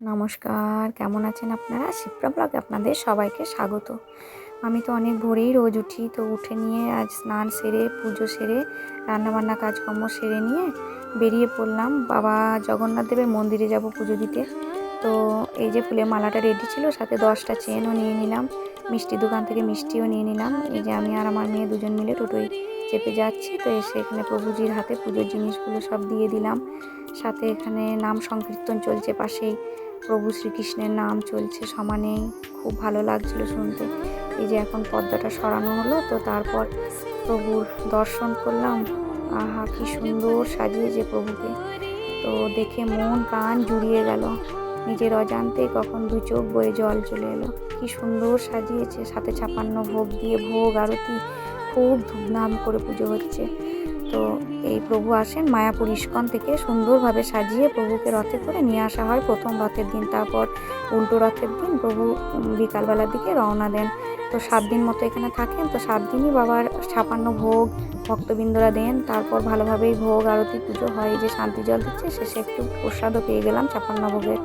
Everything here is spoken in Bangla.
নমস্কার, কেমন আছেন আপনারা? শিপ্রা ব্লগে আপনাদের সবাইকে স্বাগত। আমি তো অনেক ভোরেই রোজ উঠি, তো উঠে নিয়ে আজ স্নান সেরে, পুজো সেরে, রান্নাবান্না কাজকর্ম সেরে নিয়ে বেরিয়ে পড়লাম। বাবা জগন্নাথ দেবের মন্দিরে যাব পুজো দিতে। তো এই যে ফুলের মালাটা রেডি ছিল, সাথে দশটা চেনও নিয়ে নিলাম। মিষ্টি দোকান থেকে মিষ্টিও নিয়ে নিলাম। এই যে আমি আর আমার মেয়ে দুজন মিলে টোটোয় চেপে যাচ্ছি, তো এসে এখানে প্রভুজির হাতে পুজোর জিনিসগুলো সব দিয়ে দিলাম। সাথে এখানে নাম সংকীর্তন চলছে পাশেই। প্রভু শ্রীকৃষ্ণের নাম চলছে সমানেই খুব ভালো লাগছিল শুনতে। এই যে এখন পর্দাটা সরানো হলো, তো তারপর প্রভুর দর্শন করলাম। আহা, কি সুন্দর সাজিয়েছে প্রভুকে। তো দেখে মন কান জুড়িয়ে গেল। নিজের অজান্তে কখন দু চোখ বয়ে জল চলে এলো। কি সুন্দর সাজিয়েছে, সাথে ছাপান্ন ভোগ দিয়ে ভোগ আরতি। খুব ধুমধাম করে পুজো হচ্ছে। তো এই প্রভু আসেন মায়াপুর ইস্কন থেকে সুন্দরভাবে সাজিয়ে প্রভুকে রথে করে নিয়ে আসা হয় প্রথম রথের দিন, তারপর উল্টো রথের দিন প্রভু বিকালবেলার দিকে রওনা দেন। তো সাত দিন মতো এখানে থাকেন, তো সাত দিনই বাবার ছাপান্ন ভোগ ভক্তবৃন্দরা দেন। তারপর ভালোভাবেই ভোগ, আরতি, পুজো হয় যে শান্তি জল দিচ্ছে, শেষে একটু প্রসাদও পেয়ে গেলাম, ছাপান্ন ভোগের